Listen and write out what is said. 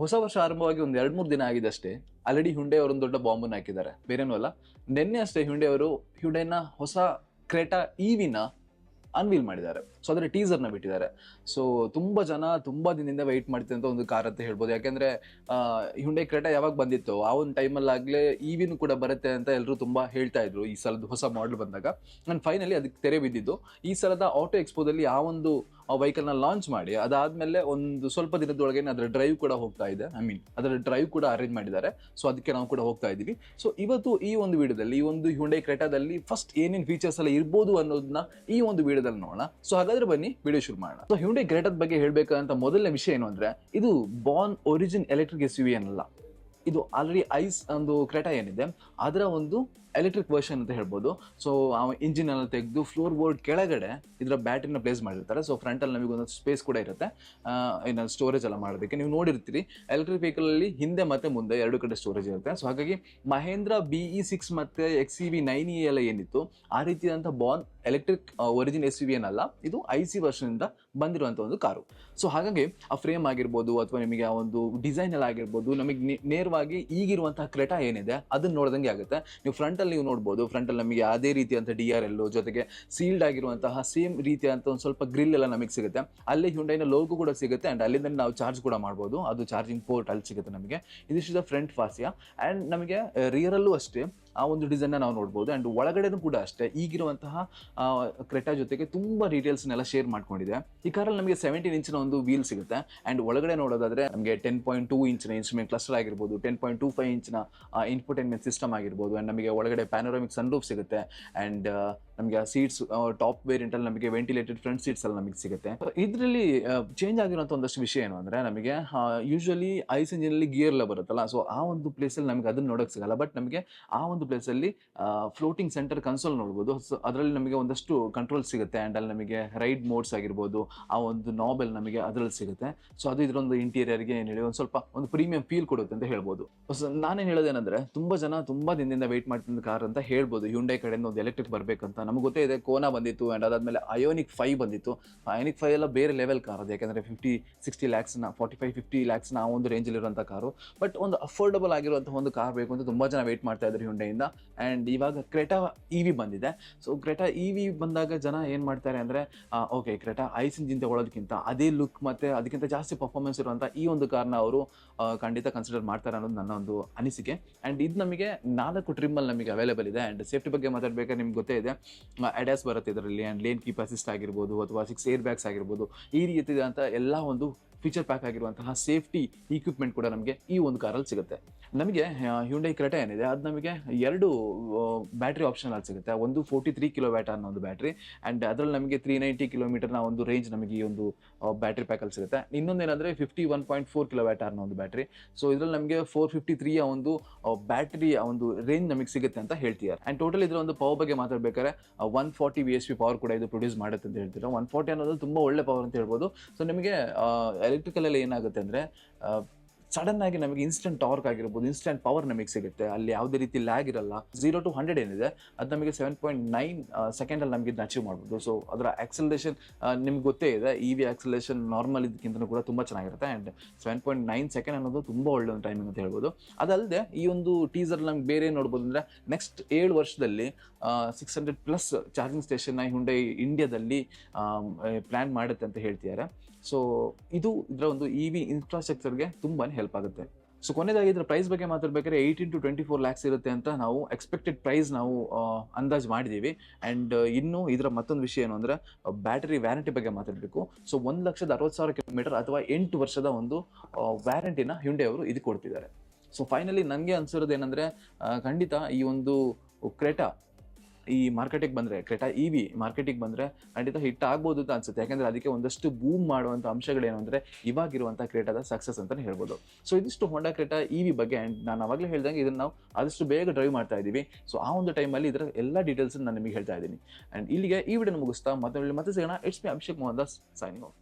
ಹೊಸ ವರ್ಷ ಆರಂಭವಾಗಿ ಒಂದು ಎರಡು ಮೂರು ದಿನ ಆಗಿದೆ ಅಷ್ಟೇ. ಆಲ್ರೆಡಿ ಹುಂಡೆ ಅವರು ಒಂದು ದೊಡ್ಡ ಬಾಂಬನ್ನು ಹಾಕಿದ್ದಾರೆ. ಬೇರೇನೂ ಅಲ್ಲ. ನಿನ್ನೆ ಅಷ್ಟೇ ಹುಂಡೆ ಅವರು ಹ್ಯುಂಡೆನ ಹೊಸ ಕ್ರೇಟಾ ಇವಿನ ಅನ್ವೀಲ್ ಮಾಡಿದ್ದಾರೆ. ಸೊ ಅದರ ಟೀಸರ್ನ ಬಿಟ್ಟಿದ್ದಾರೆ. ಸೊ ತುಂಬ ಜನ ತುಂಬ ದಿನದಿಂದ ವೆಯ್ಟ್ ಮಾಡ್ತಿದ್ದಂಥ ಒಂದು ಕಾರ್ ಅಂತ ಹೇಳ್ಬೋದು. ಯಾಕೆಂದ್ರೆ ಹುಂಡೆ ಕ್ರೇಟಾ ಯಾವಾಗ ಬಂದಿತ್ತು, ಆ ಒಂದು ಟೈಮಲ್ಲಾಗಲೇ ಇವಿನೂ ಕೂಡ ಬರುತ್ತೆ ಅಂತ ಎಲ್ಲರೂ ತುಂಬ ಹೇಳ್ತಾ ಇದ್ರು ಈ ಸಲದ ಹೊಸ ಮಾಡಲ್ ಬಂದಾಗ. ಆ್ಯಂಡ್ ಫೈನಲಿ ಅದಕ್ಕೆ ತೆರೆ ಬಿದ್ದಿದ್ದು, ಈ ಸಲದ ಆಟೋ ಎಕ್ಸ್ಪೋದಲ್ಲಿ ಆ ಒಂದು ವೆಹಿಕಲ್ನ ಲಾಂಚ್ ಮಾಡಿ, ಅದಾದ್ಮೇಲೆ ಒಂದು ಸ್ವಲ್ಪ ದಿನದೊಳಗೆ ಅದರ ಡ್ರೈವ್ ಕೂಡ ಹೋಗ್ತಾ ಇದೆ. ಐ ಮೀನ್ ಅದರ ಡ್ರೈವ್ ಕೂಡ ಅರೇಂಜ್ ಮಾಡಿದ್ದಾರೆ. ಸೊ ಅದಕ್ಕೆ ನಾವು ಕೂಡ ಹೋಗ್ತಾ ಇದ್ದೀವಿ. ಸೊ ಇವತ್ತು ಈ ಒಂದು ವಿಡಿಯೋದಲ್ಲಿ, ಈ ಒಂದು ಹ್ಯುಂಡೈ ಕ್ರೆಟಾದಲ್ಲಿ ಫಸ್ಟ್ ಏನೇನು ಫೀಚರ್ಸ್ ಎಲ್ಲ ಇರ್ಬೋದು ಅನ್ನೋದನ್ನ ಈ ಒಂದು ವಿಡಿಯೋದಲ್ಲಿ ನೋಡೋಣ. ಸೊ ಹಾಗಾದ್ರೆ ಬನ್ನಿ ವಿಡಿಯೋ ಶುರು ಮಾಡೋಣ. ಸೊ ಹ್ಯುಂಡೈ ಕ್ರೆಟಾದ ಬಗ್ಗೆ ಹೇಳಬೇಕಂತ ಮೊದಲನೇ ವಿಷಯ ಏನು ಅಂದ್ರೆ, ಇದು born origin electric S U ಏನಲ್ಲ. ಇದು ಆಲ್ರೆಡಿ ಐಸ್ ಒಂದು ಕ್ರೆಟಾ ಏನಿದೆ. ಅದರ ಒಂದು ಎಲೆಕ್ಟ್ರಿಕ್ ವರ್ಷನ್ ಅಂತ ಹೇಳ್ಬೋದು. ಸೊ ಆ ಇಂಜಿನ್ ಅನ್ನು ತೆಗೆದು ಫ್ಲೋರ್ ಬೋರ್ಡ್ ಕೆಳಗಡೆ ಇದರ ಬ್ಯಾಟ್ರಿನ ಪ್ಲೇಸ್ ಮಾಡಿರ್ತಾರೆ. ಸೊ ಫ್ರಂಟಲ್ಲಿ ನಮಗೆ ಒಂದು ಸ್ಪೇಸ್ ಕೂಡ ಇರುತ್ತೆ. ಇನ್ನು ಸ್ಟೋರೇಜ್ ಎಲ್ಲ ಮಾಡೋದಕ್ಕೆ. ನೀವು ನೋಡಿರ್ತೀರಿ ಎಲೆಕ್ಟ್ರಿಕ್ ವೆಹಿಕಲಲ್ಲಿ ಹಿಂದೆ ಮತ್ತೆ ಮುಂದೆ ಎರಡು ಕಡೆ ಸ್ಟೋರೇಜ್ ಇರುತ್ತೆ. ಸೊ ಹಾಗಾಗಿ ಮಹೇಂದ್ರ ಬಿ ಇ ಸಿಕ್ಸ್ ಮತ್ತು X C V nine E ಎಲ್ಲ ಏನಿತ್ತು, ಆ ರೀತಿಯಾದಂಥ born electric origin S V ಏನಲ್ಲ, ಇದು ಐ ಸಿ ವರ್ಷನಿಂದ ಬಂದಿರುವಂಥ ಒಂದು ಕಾರು. ಸೊ ಹಾಗಾಗಿ ಆ ಫ್ರೇಮ್ ಆಗಿರ್ಬೋದು ಅಥವಾ ನಿಮಗೆ ಆ ಒಂದು ಡಿಸೈನ್ ಎಲ್ಲ ಆಗಿರ್ಬೋದು, ನಮಗೆ ನೇರವಾಗಿ ಈಗಿರುವಂತಹ ಕ್ರೆಟಾ ಏನಿದೆ, ಅದನ್ನ ನೋಡಿದಂಗೆ ಆಗುತ್ತೆ. ನೀವು ಫ್ರಂಟಲ್ಲಿ ನೀವು ನೋಡ್ಬೋದು. ಫ್ರಂಟಲ್ಲಿ ನಮಗೆ ಅದೇ ರೀತಿಯಂಥ ಡಿ ಆರ್ ಎಲ್ಲು ಜೊತೆಗೆ ಸೀಲ್ಡ್ ಆಗಿರುವಂತಹ ಸೇಮ್ ರೀತಿಯಂಥ ಒಂದು ಸ್ವಲ್ಪ ಗ್ರಿಲ್ ಎಲ್ಲ ನಮಗೆ ಸಿಗುತ್ತೆ. ಅಲ್ಲಿ ಹ್ಯುಂಡೈನ ಲೋಗೋ ಕೂಡ ಸಿಗುತ್ತೆ ಆ್ಯಂಡ್ ಅಲ್ಲಿಂದ ನಾವು ಚಾರ್ಜ್ ಕೂಡ ಮಾಡ್ಬೋದು. ಅದು ಚಾರ್ಜಿಂಗ್ ಪೋರ್ಟ್ ಅಲ್ಲಿ ಸಿಗುತ್ತೆ ನಮಗೆ. ಇದಿಷ್ಟು ಫ್ರಂಟ್ ಫಾಸಿಯಾ ಆ್ಯಂಡ್ ನಮಗೆ ರಿಯರಲ್ಲೂ ಅಷ್ಟೇ. ಆ ಒಂದು ಡಿಸೈನ್ನ ನಾವು ನೋಡ್ಬೋದು. ಆ್ಯಂಡ್ ಒಳಗಡೆನೂ ಕೂಡ ಅಷ್ಟೇ, ಈಗಿರುವಂತಹ ಕ್ರೆಟಾ ಜೊತೆಗೆ ತುಂಬ ಡೀಟೇಲ್ಸ್ನೆಲ್ಲ ಶೇರ್ ಮಾಡ್ಕೊಂಡಿದೆ. ಈ ಕಾರಲ್ಲಿ ನಮಗೆ ಸೆವೆಂಟೀನ್ ಇಂಚಿನ ಒಂದು ವೀಲ್ ಸಿಗುತ್ತೆ. ಆ್ಯಂಡ್ ಒಳಗಡೆ ನೋಡೋದಾದರೆ ನಮಗೆ ಟೆನ್ ಪಾಯಿಂಟ್ ಟೂ ಇಂಚಿನ ಇನ್ಸ್ಟ್ರೂಮೆಂಟ್ ಕ್ಲಸ್ಟರ್ ಆಗಿರ್ಬೋದು ಟೆನ್ ಪಾಯಿಂಟ್ ಟೂ ಫೈವ್ ಇಂಚಿನ ಇನ್ಫೋಟೈನ್ಮೆಂಟ್ ಸಿಸ್ಟಮ್ ಆಗಿರ್ಬೋದು. ಆ್ಯಂಡ್ ನಮಗೆ ಒಳಗಡೆ ಪ್ಯಾನೋರಾಮಿಕ್ ಸನ್ರೂಫ್ ಸಿಗುತ್ತೆ. ಆ್ಯಂಡ್ ನಮಗೆ ಸೀಟ್ಸ್ ಟಾಪ್ ವೇರಿಯಂಟ್ ಅಲ್ಲಿ ನಮಗೆ ವೆಂಟಿಲೇಟೆಡ್ ಫ್ರಂಟ್ ಸೀಟ್ಸ್ ಅಲ್ಲಿ ನಮಗೆ ಸಿಗುತ್ತೆ. ಇದರಲ್ಲಿ ಚೇಂಜ್ ಆಗಿರುವಂಥ ಒಂದಷ್ಟು ವಿಷಯ ಏನು ಅಂದರೆ ನಮಗೆ ಯೂಶಲಿ ಐಸ್ ಇಂಜಿನಲ್ಲಿ ಗಿಯರ್ ಎಲ್ಲ ಬರುತ್ತಲ್ಲ ಸೊ ಆ ಒಂದು ಪ್ಲೇಸಲ್ಲಿ ನಮಗೆ ಅದನ್ನ ನೋಡೋಕೆ ಸಿಗಲ್ಲ ಬಟ್ ನಮಗೆ ಆ ಒಂದು ಪ್ಲೇಸಲ್ಲಿ ಫ್ಲೋಟಿಂಗ್ ಸೆಂಟರ್ ಕನ್ಸೋಲ್ ನೋಡ್ಬೋದು. ಸೊ ಅದರಲ್ಲಿ ನಮಗೆ ಒಂದಷ್ಟು ಕಂಟ್ರೋಲ್ ಸಿಗುತ್ತೆ ಆ್ಯಂಡ್ ಅಲ್ಲಿ ನಮಗೆ ರೈಡ್ ಮೋಡ್ಸ್ ಆಗಿರ್ಬೋದು, ಆ ಒಂದು ನಾಬೆಲ್ ನಮಗೆ ಅದರಲ್ಲಿ ಸಿಗುತ್ತೆ. ಸೊ ಅದು ಇದರೊಂದು ಇಂಟೀರಿಯರ್ಗೆ ಏನು ಹೇಳಿ, ಒಂದು ಸ್ವಲ್ಪ, ಒಂದು ಪ್ರೀಮಿಯಂ ಫೀಲ್ ಕೊಡುತ್ತೆ ಅಂತ ಹೇಳ್ಬೋದು. ಸೊ, ನಾನೇನು ಹೇಳೋದೇನೆಂದ್ರೆ, ತುಂಬ ಜನ ತುಂಬಾ ದಿನದಿಂದ ವೆಯ್ಟ್ ಮಾಡ್ತಿದ್ದ ಕಾರ್ ಅಂತ ಹೇಳ್ಬೋದು. ಹ್ಯುಂಡೈ ಕಡೆಯಿಂದ ಒಂದು ಎಲೆಕ್ಟ್ರಿಕ್ ಬರಬೇಕಂತ ನಮಗೆ ಗೊತ್ತೇ ಇದೆ, ಕೋನಾ ಬಂದಿತ್ತು ಆ್ಯಂಡ್ ಅದಾದಮೇಲೆ ಅಯೋನಿಕ್ ಫೈವ್ ಬಂದಿತ್ತು. ಅಯೋನಿಕ್ ಫೈವ್ ಎಲ್ಲ ಬೇರೆ ಲೆವೆಲ್ ಕಾರ್ ಅದು, ಯಾಕೆಂದರೆ ಫಿಫ್ಟಿ ಸಿಕ್ಸ್ಟಿ ಲ್ಯಾಕ್ಸ್ನ ಫಾರ್ಟಿ ಫೈವ್ ಫಿಫ್ಟಿ ಲ್ಯಾಕ್ಸ್ನ ಆ ಒಂದು ರೇಂಜಲ್ಲಿರುವಂಥ ಕಾರು ಬಟ್ ಒಂದು ಅಫೋರ್ಡಬಲ್ ಆಗಿರುವಂಥ ಒಂದು ಕಾರ್ ಬೇಕು ಅಂತ ತುಂಬ ಜನ ವೆಯ್ಟ್ ಮಾಡ್ತಾ ಇದ್ರು ಹುಂಡೆಯಿಂದ ಆ್ಯಂಡ್ ಇವಾಗ ಕ್ರೆಟಾ ಇ ವಿ ಬಂದಿದೆ. ಸೊ ಕ್ರೆಟಾ ಇ ವಿ ಬಂದಾಗ ಜನ ಏನು ಮಾಡ್ತಾರೆ ಅಂದರೆ ಓಕೆ ಕ್ರೆಟಾ ಐಸ್ ಇಂಜಿನ್ ತಗೊಳ್ಳೋದಕ್ಕಿಂತ ಅದೇ ಲುಕ್ ಮತ್ತು ಅದಕ್ಕಿಂತ ಜಾಸ್ತಿ ಪರ್ಫಾರ್ಮೆನ್ಸ್ ಇರುವಂಥ ಈ ಒಂದು ಕಾರ್ನ ಅವರು ಖಂಡಿತ ಕನ್ಸಿಡರ್ ಮಾಡ್ತಾರೆ ಅನ್ನೋದು ನನ್ನ ಒಂದು ಅನಿಸಿಕೆ. ಆ್ಯಂಡ್ ಇದು ನಮಗೆ ನಾಲ್ಕು ಟ್ರಿಮ್ಮಲ್ಲಿ ನಮಗೆ ಅವೈಲೇಬಲ್ ಇದೆ. ಆ್ಯಂಡ್ ಸೇಫ್ಟಿ ಬಗ್ಗೆ ಮಾತಾಡಬೇಕಾದ್ರೆ ನಿಮ್ಗೆ ಗೊತ್ತೇ ಇದೆ. ಅಡ್ಯಾಸ್ ಬರುತ್ತೆ ಇದರಲ್ಲಿ. ಆ್ಯಂಡ್ ಲೇನ್ ಕೀಪ್ ಅಸಿಸ್ಟ್ ಆಗಿರ್ಬೋದು, ಅಥವಾ ಸಿಕ್ಸ್ ಏರ್ ಬ್ಯಾಗ್ಸ್ ಆಗಿರ್ಬೋದು, ಈ ರೀತಿಯಾದಂಥ ಎಲ್ಲ ಒಂದು ಫೀಚರ್ ಪ್ಯಾಕ್ ಆಗಿರುವಂತಹ ಸೇಫ್ಟಿ ಇಕ್ವಿಪ್ಮೆಂಟ್ ಕೂಡ ನಮಗೆ ಈ ಒಂದು ಕಾರಲ್ಲಿ ಸಿಗುತ್ತೆ. ನಮಗೆ ಹ್ಯುಂಡೈ ಕ್ರೆಟಾ ಏನಿದೆ, ಅದು ನಮಗೆ ಎರಡು ಬ್ಯಾಟ್ರಿ ಆಪ್ಷನ್ ಅಲ್ಲಿ ಸಿಗುತ್ತೆ. ಒಂದು ಫೋರ್ಟಿ ತ್ರೀ ಕಿಲೋ ವ್ಯಾಟ್ ಅನ್ನೋ ಒಂದು ಬ್ಯಾಟ್ರಿ ಆ್ಯಂಡ್ ಅದರಲ್ಲಿ ನಮಗೆ ತ್ರೀ ನೈಂಟಿ ಕಿಲೋಮೀಟರ್ನ ಒಂದು ರೇಂಜ್ ನಮಗೆ ಈ ಒಂದು ಬ್ಯಾಟ್ರಿ ಪ್ಯಾಕಲ್ಲಿ ಸಿಗುತ್ತೆ. ಇನ್ನೊಂದೇನಂದರೆ fifty one point four kilo watt ಅನ್ನೋ ಒಂದು ಬ್ಯಾಟ್ರಿ ಸೊ ಇದರಲ್ಲಿ ನಮಗೆ ಫೋರ್ ಫಿಫ್ಟಿ ತ್ರೀಯ ಒಂದು ಬ್ಯಾಟ್ರಿ ಒಂದು ರೇಂಜ್ ನಮಗೆ ಸಿಗುತ್ತೆ ಅಂತ ಹೇಳ್ತಿದ್ದಾರೆ. ಆ್ಯಂಡ್ ಟೋಟಲ್ ಇದರ ಒಂದು ಪವರ್ ಬಗ್ಗೆ ಮಾತಾಡಬೇಕಾದ್ರೆ one forty V S P power ಕೂಡ ಇದು ಪ್ರೊಡ್ಯೂಸ್ ಮಾಡುತ್ತೆ ಅಂತ ಹೇಳ್ತೀರಾ ಒನ್ ಫಾರ್ಟಿ ಅನ್ನೋದು ತುಂಬ ಒಳ್ಳೆ ಪವರ್ ಅಂತ ಹೇಳ್ಬೋದು. ಸೊ ನಿಮಗೆ ಎಲೆಕ್ಟ್ರಿಕಲಲ್ಲಿ ಏನಾಗುತ್ತೆ ಅಂದರೆ ಸಡನ್ ಆಗಿ ನಮಗೆ ಇನ್ಸ್ಟೆಂಟ್ ಟಾರ್ಕ್ ಆಗಿರ್ಬೋದು ಇನ್ಸ್ಟೆಂಟ್ ಪವರ್ ನಮಗೆ ಸಿಗುತ್ತೆ. ಅಲ್ಲಿ ಯಾವುದೇ ರೀತಿ ಲ್ಯಾಗ್ ಇರಲ್ಲ. ಝೀರೋ ಟು ಹಂಡ್ರೆಡ್ ಏನಿದೆ, ಅದು ನಮಗೆ ಸೆವೆನ್ ಪಾಯಿಂಟ್ ನೈನ್ ಸೆಕೆಂಡಲ್ಲಿ ನಮಗೆ ಇದನ್ನ ಅಚೀವ್ ಮಾಡ್ಬೋದು. ಸೊ ಅದರ ಆಕ್ಸಲೇಷನ್ ನಿಮ್ಗೆ ಗೊತ್ತೇ ಇದೆ ಇ ವಿ ಆಕ್ಸಲೇಷನ್ ನಾರ್ಮಲ್ ಇದಕ್ಕಿಂತ ಕೂಡ ತುಂಬ ಚೆನ್ನಾಗಿರುತ್ತೆ. And seven point nine second ಅನ್ನೋದು ತುಂಬ ಒಳ್ಳೆ ಒಂದು ಟೈಮಿಂಗ್ ಅಂತ ಹೇಳ್ಬೋದು. ಅದಲ್ಲದೆ ಈ ಒಂದು ಟೀಸರ್ ನಮ್ಗೆ ಬೇರೆ ನೋಡ್ಬೋದು ಅಂದರೆ ನೆಕ್ಸ್ಟ್ ಏಳು ವರ್ಷದಲ್ಲಿ ಸಿಕ್ಸ್ ಹಂಡ್ರೆಡ್ ಪ್ಲಸ್ ಚಾರ್ಜಿಂಗ್ ಸ್ಟೇಷನ್ನ ಹುಂಡೈ ಇಂಡಿಯಾದಲ್ಲಿ ಪ್ಲ್ಯಾನ್ ಮಾಡುತ್ತೆ ಅಂತ ಹೇಳ್ತಿದ್ದಾರೆ. ಸೊ ಇದು ಇದರ ಒಂದು ಇ ವಿ ಇನ್ಫ್ರಾಸ್ಟ್ರಕ್ಚರ್ಗೆ ತುಂಬಾ ಹೆಲ್ಪ್ ಆಗುತ್ತೆ. ಸೊ ಕೊನೆಯದಾಗಿ ಇದರ ಪ್ರೈಸ್ ಬಗ್ಗೆ ಮಾತಾಡ್ಬೇಕಾದ್ರೆ eighteen to twenty four lakhs ಇರುತ್ತೆ ಅಂತ ನಾವು ಎಕ್ಸ್ಪೆಕ್ಟೆಡ್ ಪ್ರೈಸ್ ನಾವು ಅಂದಾಜು ಮಾಡಿದ್ದೀವಿ. ಆ್ಯಂಡ್ ಇನ್ನು ಇದರ ಮತ್ತೊಂದು ವಿಷಯ ಏನು ಅಂದರೆ ಬ್ಯಾಟರಿ ವ್ಯಾರಂಟಿ ಬಗ್ಗೆ ಮಾತಾಡಬೇಕು. ಸೊ ಒಂದು ಲಕ್ಷದ ಅರವತ್ತು ಸಾವಿರ ಕಿಲೋಮೀಟರ್ ಅಥವಾ ಎಂಟು ವರ್ಷದ ಒಂದು ವ್ಯಾರಂಟಿನ ಹಿಂಡೆ ಅವರು ಇದು ಕೊಡ್ತಿದ್ದಾರೆ. ಸೊ ಫೈನಲಿ ನನಗೆ ಅನಿಸಿರೋದು ಏನಂದರೆ ಖಂಡಿತ ಈ ಒಂದು ಕ್ರೆಟಾ ಈ ಮಾರ್ಕೆಟಿಗೆ ಬಂದರೆ ಕ್ರೆಟಾ ಇ ವಿ ಮಾರ್ಕೆಟಿಗೆ ಬಂದರೆ ಖಂಡಿತ ಹಿಟ್ ಆಗ್ಬೋದು ಅಂತ ಅನ್ಸುತ್ತೆ. ಯಾಕಂದರೆ ಅದಕ್ಕೆ ಒಂದಷ್ಟು ಬೂಮ್ ಮಾಡುವಂಥ ಅಂಶಗಳೇನು ಅಂದರೆ ಇವಾಗಿರುವಂಥ ಕ್ರೇಟಾದ ಸಕ್ಸಸ್ ಅಂತಲೇ ಹೇಳ್ಬೋದು. ಸೊ ಇದಿಷ್ಟು ಹೊಂಡಾ ಕ್ರೇಟಾ ಇ ವಿ ಬಗ್ಗೆ ಆ್ಯಂಡ್ ನಾನು ಅವಾಗಲೇ ಹೇಳ್ದಂಗೆ ಇದನ್ನು ನಾವು ಆದಷ್ಟು ಬೇಗ ಡ್ರೈವ್ ಮಾಡ್ತಾ ಇದ್ದೀವಿ. ಸೊ ಆ ಒಂದು ಟೈಮಲ್ಲಿ ಇದರ ಎಲ್ಲ ಡೀಟೇಲ್ಸನ್ನು ನಾನು ನಿಮಗೆ ಹೇಳ್ತಾ ಇದ್ದೀನಿ. ಆ್ಯಂಡ್ ಇಲ್ಲಿಗೆ ಈ ವಿಡಿಯೋ ಮುಗಿಸ್ತಾ ಮತ್ತೆ ಮತ್ತೆ ಸಿಗೋಣ. It's me Abhishek Mohan Das signing off